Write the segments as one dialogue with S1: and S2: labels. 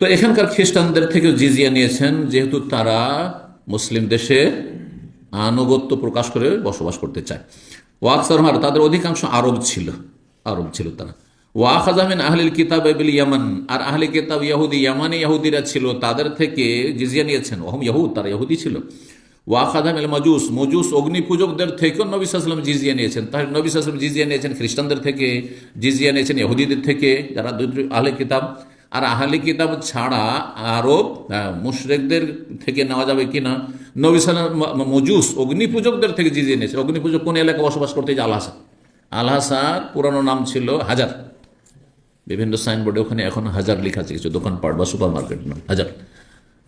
S1: তো এখানকার খ্রিস্টানদের থেকেও জিজিয়া নিয়েছেন, যেহেতু তারা মুসলিম দেশে আনুগত্য প্রকাশ করে বসবাস করতে চায়। ওয়াকসার মার তাদের অধিকাংশ আরব ছিল আরব ছিল তারা। ওয়াখাজামিন আহলিল কিতাব এবিল ইয়ামান, আর আহলি কিতাব ইয়াহুদি, ইয়ামানি ইয়াহুদিরা ছিল, তাদের থেকে জিজিয়া নিয়েছেন। ওহম ইয়াহুদ, তারা ইয়াহুদি ছিল। ওয়াখাদামিল মজুস মজুস অগ্নি পূজকদের থেকেও নবী সাল্লাম জিজিয়া নিয়েছেন। তাহলে নবী সাল্লাম জিজিয়া নিয়েছেন খ্রিস্টানদের থেকে, জিজিয়া নিয়েছেন ইহুদিদের থেকে, যারা আহলে কিতাব আর আহলে কিতাব ছাড়া আরব মুশরেকদের থেকে নেওয়া যাবে কিনা? নবী সাল্লাম মজুস অগ্নি পূজকদের থেকে জিজিয়ে নিয়েছে। অগ্নি পূজক কোন এলাকায় বসবাস করতে যে আলহাসা আলহাসার পুরানো নাম ছিল হাজার। বিভিন্ন সাইনবোর্ডে ওখানে এখন হাজার লেখা আছে, কিছু দোকানপাট বা সুপার মার্কেট নাম, হাজার।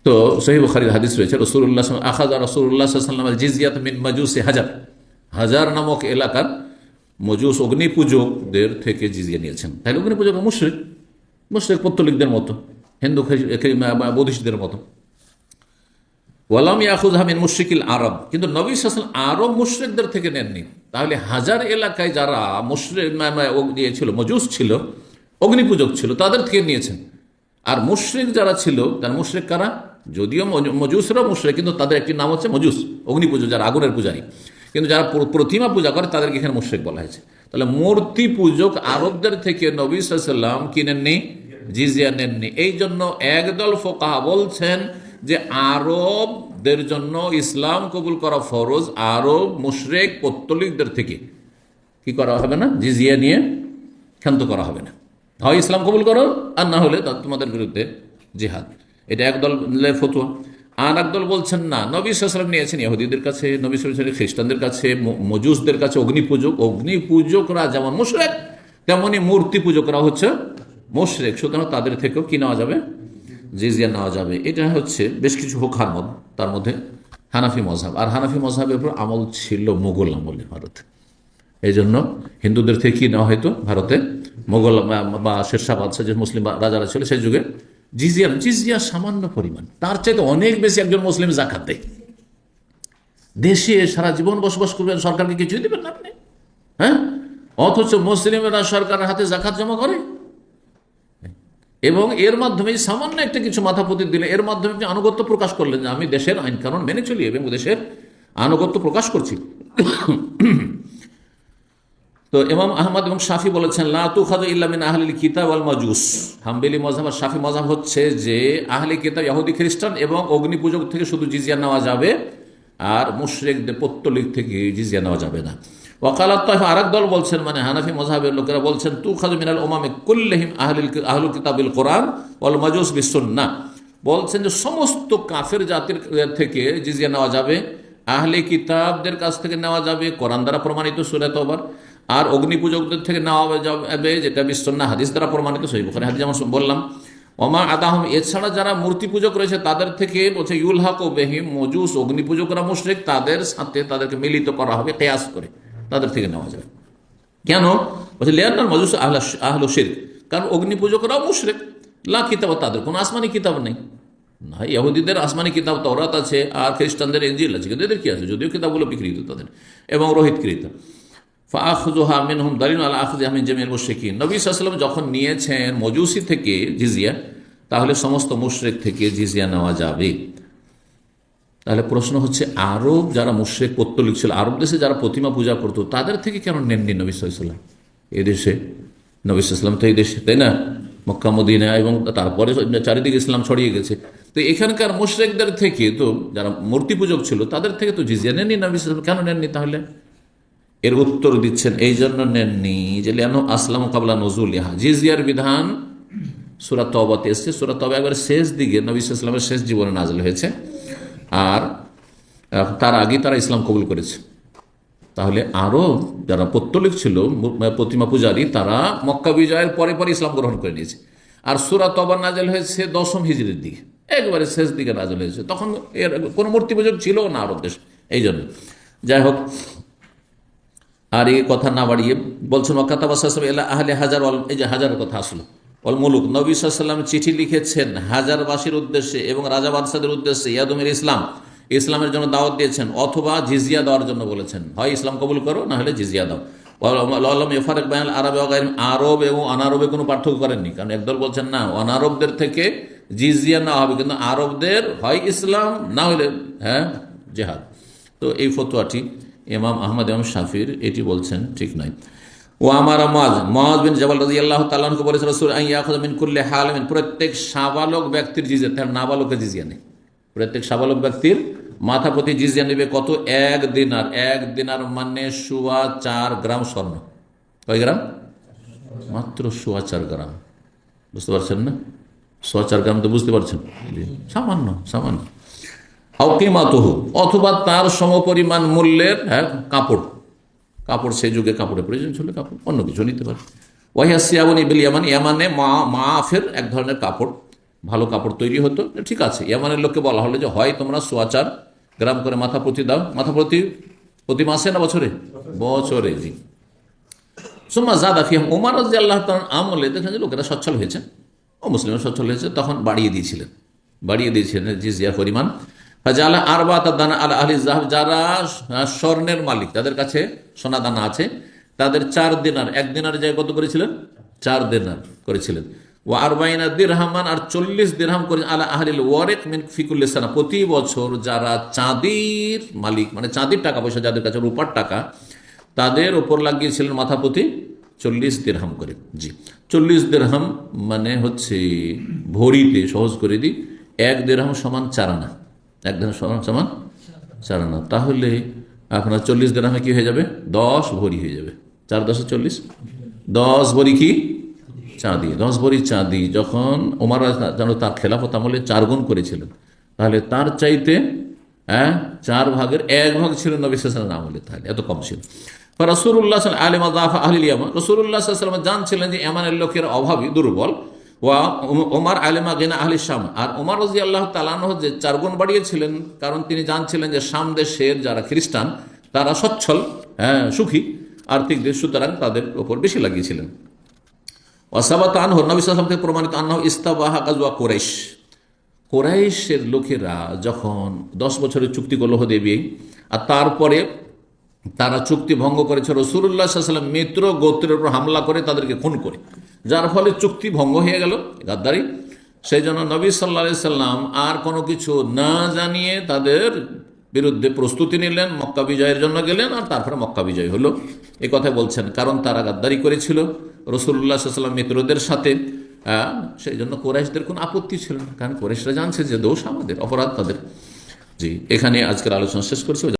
S1: তো সহি বুখারির হাদিস রয়েছে রসুল্লাহ আখাজা রসুল্লাহ সাল্লাম জিজিয়াত মিন মাজুসে হাজার। হাজার নামক এলাকার মজুস অগ্নি পূজকদের থেকে জিজিয়ে নিয়েছেন। তাহলে অগ্নি পূজক মুশ্রিক। মুশ্রিক পত্তলিকদের মতো, হিন্দু বৌদ্ধিষ্টদের মতো। ওয়ালাম ইয়াকুজ হামিন মুশরিকিল আরব, কিন্তু নবী সাসল আরব মুশরিকদের থেকে নেননি। তাহলে হাজার এলাকায় যারা মুশরিক ইয়ে ছিল, মজুস ছিল, অগ্নিপূজক ছিল, তাদের থেকে নিয়েছেন। আর মুশরিক যারা ছিল, তার মুশরিক কারা? যদিও মজ- মজুসরা মুশরিক, কিন্তু তাদের একটি নাম হচ্ছে মজুস অগ্নিপুজো যারা আগুনের পূজারী। কিন্তু যারা প্রতিমা পূজা করে, তাদেরকে এখানে মুশরিক বলা হয়েছে। তাহলে মূর্তি পূজক আরবদের থেকে নবী সাল্লাম কিনেননি জিজিয়া নেননি। এই জন্য একদল ফোকাহা বলছেন যে আরবদের জন্য ইসলাম কবুল করা ফরজ, আরব মুশরেক পত্তলিকদের থেকে। কি করা হবে না? জিজিয়া নিয়ে ক্ষান্ত করা হবে না। হয় ইসলাম কবুল করো, আর না হলে তোমাদের বিরুদ্ধে জিহাদ। এটা একদল ফতুয়া। আর একদল বলছেন, না, নবী সাল্লাম নিয়েছেন ইহুদিদের কাছে, নবী সাল্লাম খ্রিস্টানদের কাছে মজুসদের কাছে অগ্নিপূজক। অগ্নিপূজকরা যেমন মুশরেক তেমনই মূর্তি পূজকরা হচ্ছে মুশরেক, সুতরাং তাদের থেকেও কি নেওয়া যাবে? জিজিয়া নেওয়া যাবে। এটা হচ্ছে বেশ কিছু হোখার মত তার মধ্যে হানাফি মজাব আর হানাফি মজাবের উপর আমল ছিল মোগল আমলে ভারতে। এই জন্য হিন্দুদের থেকে কি নেওয়া হয়তো ভারতে? মোগল বা- শেরশাহ বাদশাহ যে মুসলিম রাজারা ছিল সেই যুগে জিজিয়া জিজিয়া সামান্য পরিমাণ। তার চাইতে অনেক বেশি একজন মুসলিম জাকাত দেয়। দেশে সারা জীবন বসবাস করবেন, সরকারকে কিছুই দেবেন না আপনি। হ্যাঁ? অথচ মুসলিমেরা সরকারের হাতে জাকাত জমা করে। এবং এর মাধ্যমে সামান্য একটা কিছু মাথাপতি দিলে এর মাধ্যমে আপনি আনুগত্য প্রকাশ করলেন যে আমি দেশের আইন কানুন মেনে চলি এবং দেশের আনুগত্য প্রকাশ করছি। তো ইমাম আহমদ এবং শাফি বলেছেন, লা তুখাদু ইল্লামিন আহলিল কিতাব আল মাজুস। হাম্বেলি মজাব আর শাফি মজাব হচ্ছে যে আহলি কিতাব ইহুদি খ্রিস্টান এবং অগ্নি পূজক থেকে শুধু জিজিয়া নেওয়া যাবে আর মুশরিকদের পত্তলিক থেকে জিজিয়া নেওয়া যাবে না। ওয়াকালাত তাইফা আরেক দল বলছেন মানে হানাফি মজাহের লোকেরা বলছেন তু খাদু মিনাল ওমামে কুল্লহিম আহলিল আহলুল কিতাবিল কোরআন ওয়াল মাজুস বিসুন্নাহ বলছেন যে সমস্ত কাফের জাতির থেকে জিজিয়া নেওয়া যাবে, আহলে কিতাবদের কাছ থেকে নেওয়া যাবে, কোরআন দ্বারা প্রমাণিত সুরাত ওবার আর অগ্নি পূজকদের থেকে নেওয়া যাবে যেটা বিশ্বন্না হাদিস দ্বারা প্রমাণিত, সহি বুখারী হাদিস যেমন বললাম। ওমা আদাহম, এছাড়া যারা মূর্তি পূজক রয়েছে, তাদের থেকে বলছে ইউল হাক ও বেহিম মজুস অগ্নি পূজকরা মুশরিক, তাদের সাথে তাদেরকে মিলিত করা হবে, কেয়াস করে। তাদের থেকে নেওয়া যাবে কেন? বলছে, লিয়ান্নার মজুস আহলা আহল শির কারণ অগ্নি পূজকরাও মুশরিক। লা কিতাব তাদের কোনো আসমানি কিতাব নেই। না ইহুদিদের আসমানি কিতাব তওরাত আছে, আর খ্রিস্টানদের এঞ্জিল আছে, কিন্তু এদের কি আছে? যদিও কিতাবগুলো বিকৃত তাদের, এবং রোহিত রোহিতকৃত। ফাখজুহা মিনহুম দালিন আল আখজ আমিন জামিল মুশরিকিন। নবী সাল্লাম যখন নিয়েছেন মজুসি থেকে জিজিয়া, তাহলে সমস্ত মুশরিক থেকে জিজিয়া নেওয়া যাবে। তাহলে প্রশ্ন হচ্ছে, আরব যারা মুশ্রেক, পত্তলিক ছিল, আরব দেশে যারা প্রতিমা পূজা করতো, তাদের থেকে কেন নেননি নবী সাল্লাম এই দেশে, নবী সাল্লাম তো এই দেশে, তাই না? মক্কা, মদিনা এবং তারপরে চারিদিকে ইসলাম ছড়িয়ে গেছে। তো এখানকার মুশরেকদের থেকে তো, যারা মূর্তি পূজক ছিল, তাদের থেকে তো জিজিয়া নেননি নবী সাল্লাম কেন নেননি তাহলে? এর উত্তর দিচ্ছেন, এই জন্য নেননি যে লেন আসলাম কাবলা নজরুল ইহা জিজিয়ার বিধান সুরাত এসছে সুরাত একবার শেষ দিকে নবী ইসলামের শেষ জীবনে নাজল হয়েছে। আর তার আগে তারা ইসলাম কবুল করেছে। তাহলে আরও যারা পত্তলিক ছিল প্রতিমা পূজারী, তারা মক্কা বিজয়ের পরে পরে ইসলাম গ্রহণ করে নিয়েছে। আর সুরা তবা নাজেল হয়েছে দশম হিজড়ির দিকে। একবারে শেষ দিকে নাজল হয়েছে। তখন এর কোনো মূর্তি পূজক ছিল না আরব দেশ, এই জন্য। যাই হোক, আর এই কথা না বাড়িয়ে বলছেন ওকাতাবাসাম এলা আহলে হাজার এই যে হাজারের কথা আসলো। অল মুলুক, নবী সাল্লাম চিঠি লিখেছেন হাজারবাসীর উদ্দেশ্যে এবং রাজা বাদশাদের উদ্দেশ্যে ইয়াদুমের ইসলাম, ইসলামের জন্য দাওয়াত দিয়েছেন অথবা জিজিয়া দেওয়ার জন্য বলেছেন। হয় ইসলাম কবুল করো, না হলে জিজিয়া দাও। আলম ইফারেক বায়াল আরবে আরব এবং অনারবে কোনো পার্থক্য করেননি। কারণ একদল বলছেন, না, অনারবদের থেকে জিজিয়া না হবে। কিন্তু আরবদের, হয় ইসলাম, না হলে হ্যাঁ জেহাদ। তো এই ফতোয়াটি ইমাম আহমদ ইমাম শাফির এটি বলছেন ঠিক নয়। ও আমার মাজ মহাজ বিন জবাল রাজি আল্লাহ তালানকে বলেছে রসুল মিন কুল্লে হালমিন। প্রত্যেক সাবালক ব্যক্তির জিজিয়া, তার নাবালকের জিজিয়া নেই। প্রত্যেক সাবালক ব্যক্তির মাথা প্রতি জিজিয়া নেবে কত? এক দিনার। এক দিনার মানে সুয়া চার গ্রাম স্বর্ণ। কয় গ্রাম? মাত্র সোয়া চার গ্রাম। বুঝতে পারছেন না? সোয়া চার গ্রাম তো বুঝতে পারছেন। সামান্য সামান্য। হাউকিমাতহু অথবা তার সমপরিমাণ মূল্যের হ্যাঁ কাপড়। কাপড় সেই যুগে কাপড়ের প্রয়োজন ছিল কাপড়, অন্য কিছু নিতে পারে। ওয়াহিয়া সিয়াবন ইবিল ইয়ামান, ইয়ামানে মা মাফের এক ধরনের কাপড়, ভালো কাপড় তৈরি হতো। ঠিক আছে, ইয়ামানের লোককে বলা হলো যে, হয় তোমরা সোয়াচার, গ্রাম করে মাথা প্রতি দাও। মাথা প্রতি প্রতি মাসে না বছরে? বছরে, জি। সুম্মা জাদা ফিহাম উমার রাজি আল্লাহ আমলে দেখেন যে লোকেরা সচ্ছল হয়েছে। ও মুসলিমরা সচ্ছল হয়েছে, তখন বাড়িয়ে দিয়েছিলেন। বাড়িয়ে দিয়েছিলেন জিজিয়ার পরিমাণ। যারা স্বর্ণের মালিক, যাদের কাছে সোনা দানা আছে, তাদের চার দিনার, এক দিনার জায়গায় কত করেছিলেন? চার দিনার করেছিলেন। ও আরবাইনা দিরহামান, আর চল্লিশ দিরহাম করে আলা আহলিল ওয়ারেক মিন ফিকুল্লিসানা প্রতি বছর যারা চাঁদির মালিক মানে চাঁদির টাকা পয়সা, যাদের কাছে রূপার টাকা, তাদের ওপর লাগিয়েছিলেন মাথা প্রতি চল্লিশ দেড়হাম করে। জি, চল্লিশ দেড়হাম মানে হচ্ছে ভরিতে, সহজ করে দিই, এক দেড়হাম সমান চারানা। এক দেড়হাম সমান সমান চারানা তাহলে আপনার চল্লিশ গ্রামে কি হয়ে যাবে? দশ ভরি হয়ে যাবে। চার দশে চল্লিশ? দশ ভরি কি? চাঁদি। দশ ভরি চাঁদি। যখন ওমার যেন তার খেলাফত আমলে চার গুণ করেছিলেন, তাহলে তার চাইতে হ্যাঁ চার ভাগের এক ভাগ ছিল নবী সাল্লাম আমলে তাহলে, এত কম ছিল। রসুল্লাহ আলিম আহলিল ইয়ামান রসুল্লাহ জানছিলেন যে এমানের লোকের অভাবই দুর্বল। ওয়া ওমার আলিমা গেনা আহলি শাম। আর ওমার রাজি আল্লাহ তালানহ যে চারগুণ বাড়িয়েছিলেন, কারণ তিনি জানছিলেন যে শাম দেশের যারা খ্রিস্টান, তারা সচ্ছল হ্যাঁ সুখী, আর্থিক দিক সুতরাং তাদের ওপর বেশি লাগিয়েছিলেন। ওয়াসাবাত আনহ, নবী থেকে প্রমাণিত আনহ ইস্তাবাহা কাজুয়া কোরাইশ। কোরাইশের লোকেরা যখন দশ বছরের চুক্তি করল দেবী আর তারপরে তারা চুক্তি ভঙ্গ করেছে রসুল্লাহ সাল্লাম মিত্র গোত্রের উপর হামলা করে তাদেরকে খুন করে। যার ফলে চুক্তি ভঙ্গ হয়ে গেল, গাদ্দারি। সেই জন্য নবী সাল্লা সাল্লাম আর কোনো কিছু না জানিয়ে তাদের বিরুদ্ধে প্রস্তুতি নিলেন, মক্কা বিজয়ের জন্য গেলেন আর তারপরে মক্কা বিজয় হলো। এ কথা বলছেন, কারণ তারা গাদ্দারি করেছিল রসুল্লাহ সাল্লাম মিত্রদের সাথে। সেই জন্য কোরাইশদের কোনো আপত্তি ছিল না, কারণ কোরাইশরা জানছে যে দোষ আমাদের, অপরাধ তাদের। জি, এখানে আজকের আলোচনা শেষ করছি।